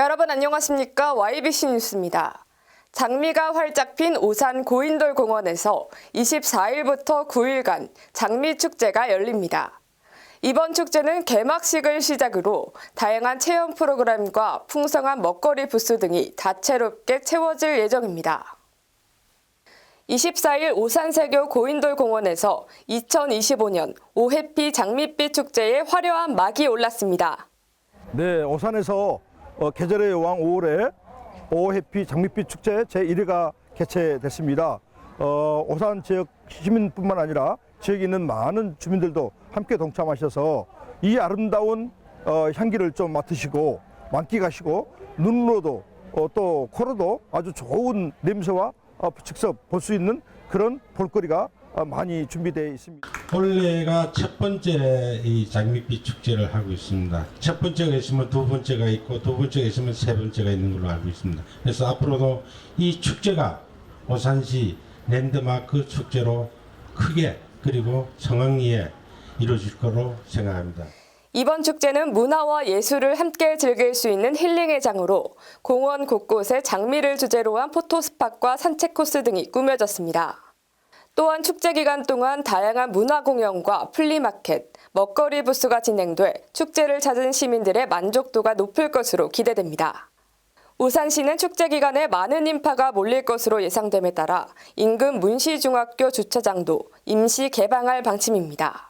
여러분 안녕하십니까? YBC 뉴스입니다. 장미가 활짝 핀 오산 고인돌 공원에서 24일부터 9일간 장미 축제가 열립니다. 이번 축제는 개막식을 시작으로 다양한 체험 프로그램과 풍성한 먹거리 부스 등이 다채롭게 채워질 예정입니다. 24일 오산세교 고인돌 공원에서 2025년 오해피 장밋빛 축제의 화려한 막이 올랐습니다. 네, 오산에서 어, 계절의 여왕 5월에 오해피 장밋빛 축제 제1회가 개최됐습니다. 어, 오산 지역 시민뿐만 아니라 지역에 있는 많은 주민들도 함께 동참하셔서 이 아름다운 어, 향기를 좀 맡으시고 만끽하시고 눈으로도 어, 또 코로도 아주 좋은 냄새와 어, 직접 볼수 있는 그런 볼거리가 어, 많이 준비되어 있습니다. 올해가 첫 번째 이 장밋빛 축제를 하고 있습니다. 첫 번째가 있으면 두 번째가 있고 두 번째가 있으면 세 번째가 있는 걸로 알고 있습니다. 그래서 앞으로도 이 축제가 오산시 랜드마크 축제로 크게 그리고 성황리에 이루어질 거로 생각합니다. 이번 축제는 문화와 예술을 함께 즐길 수 있는 힐링의 장으로 공원 곳곳에 장미를 주제로 한 포토스팟과 산책 코스 등이 꾸며졌습니다. 또한 축제 기간 동안 다양한 문화 공연과 플리마켓, 먹거리 부스가 진행돼 축제를 찾은 시민들의 만족도가 높을 것으로 기대됩니다. 우산시는 축제 기간에 많은 인파가 몰릴 것으로 예상됨에 따라 인근 문시중학교 주차장도 임시 개방할 방침입니다.